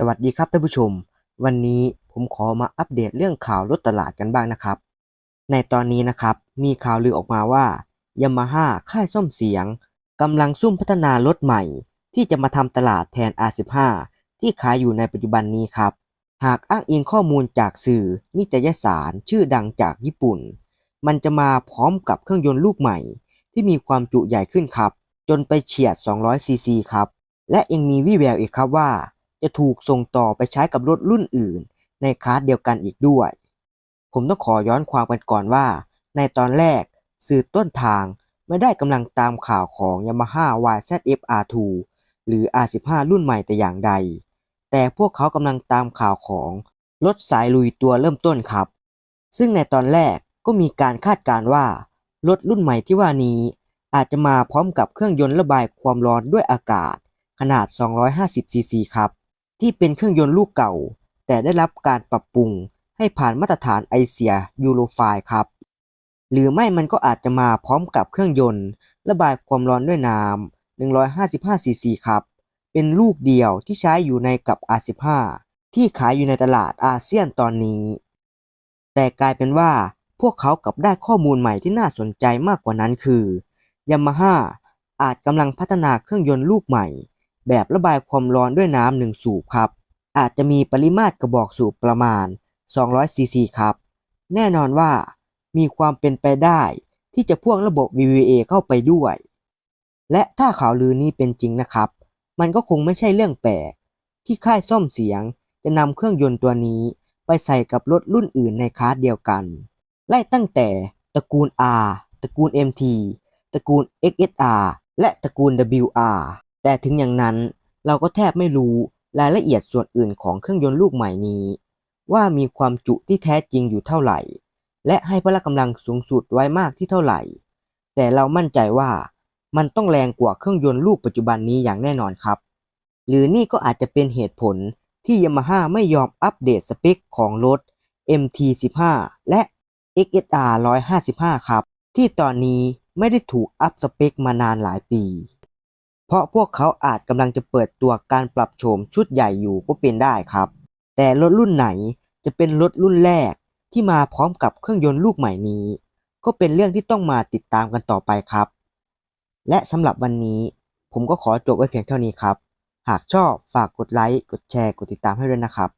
สวัสดีครับท่านผู้ชม วันนี้ผมขอมาอัปเดตเรื่องข่าวรถตลาดกันบ้างนะครับ ในตอนนี้นะครับมีข่าวลือออกมาว่ายามาฮ่าค่ายซ่อมเสียงกำลังซุ่มพัฒนารถใหม่ ที่จะมาทำตลาดแทน R15 ที่ขายอยู่ในปัจจุบันนี้ครับ หากอ้างอิงข้อมูลจากสื่อนิตยสารชื่อดังจากญี่ปุ่น มันจะมาพร้อมกับเครื่องยนต์ลูกใหม่ ที่มีความจุใหญ่ขึ้นครับ จนไปเฉียด 200ซีซีครับ และยังมีวิแววอีกครับว่า จะถูกส่งต่อไปใช้กับรถรุ่นอื่น ในคลาสเดียวกันอีกด้วย ผมต้องขอย้อนความกันก่อนว่า ในตอนแรกสื่อต้นทางไม่ได้กำลังตามข่าวของ Yamaha YZF R2 หรือ R15 รุ่นใหม่แต่อย่างใด แต่พวกเขากำลังตามข่าวของรถสายลุยตัวเริ่มต้นครับ ซึ่งในตอนแรกก็มีการคาดการว่ารถรุ่นใหม่ที่ว่านี้อาจจะมาพร้อมกับเครื่องยนต์ระบายความร้อนด้วยอากาศขนาด 250 ซีซีครับ ที่เป็นเครื่องยนต์ลูกเก่า แต่ได้รับการปรับปรุงให้ผ่านมาตรฐานไอเสียยูโรไฟครับ หรือไม่มันก็อาจจะมาพร้อมกับเครื่องยนต์ ระบายความร้อนด้วยน้ำ155ซีซีครับ เป็นลูกเดียวที่ใช้อยู่ในกับ R15 ที่ขายอยู่ในตลาดอาเซียนตอนนี้ แต่กลายเป็นว่าพวกเขากลับได้ข้อมูลใหม่ที่น่าสนใจมากกว่านั้นคือ Yamaha อาจกำลังพัฒนาเครื่องยนต์ลูกใหม่ แบบระบายความร้อนด้วยน้ำหนึ่งสูบครับ อาจจะมีปริมาตรกระบอกสูบประมาณ 200 ซีซีครับ แน่นอนว่ามีความเป็นไปได้ที่จะพ่วงระบบ VVA เข้าไปด้วย และถ้าข่าวลือนี้เป็นจริงนะครับ มันก็คงไม่ใช่เรื่องแปลก ที่ค่ายซ่อมเสียงจะนำเครื่องยนต์ตัวนี้ไปใส่กับรถรุ่นอื่นในคลาสเดียวกัน ไล่ตั้งแต่ตระกูล R ตระกูล MT ตระกูล XSR และตระกูล WR แต่ถึงอย่างนั้นเราก็แทบไม่รู้รายละเอียดส่วนอื่นของเครื่องยนต์ลูกใหม่นี้ ว่ามีความจุที่แท้จริงอยู่เท่าไหร่ และให้พละกำลังสูงสุดไว้มากที่เท่าไหร่ แต่เรามั่นใจว่ามันต้องแรงกว่าเครื่องยนต์ลูกปัจจุบันนี้อย่างแน่นอนครับ หรือนี่ก็อาจจะเป็นเหตุผลที่ Yamaha ไม่ยอมอัปเดตสเปคของรถ MT15 และ XSR 155 ครับ ที่ตอนนี้ไม่ได้ถูกอัพสเปคมานานหลายปี เพราะพวกเขาอาจกำลังจะเปิดตัวการปรับโฉมชุดใหญ่อยู่ก็เป็นได้ครับ แต่รถรุ่นไหนจะเป็นรถรุ่นแรกที่มาพร้อมกับเครื่องยนต์ลูกใหม่นี้ ก็เป็นเรื่องที่ต้องมาติดตามกันต่อไปครับ และสำหรับวันนี้ ผมก็ขอจบไว้เพียงเท่านี้ครับ หากชอบฝากกดไลค์ กดแชร์ กดติดตามให้ด้วยนะครับ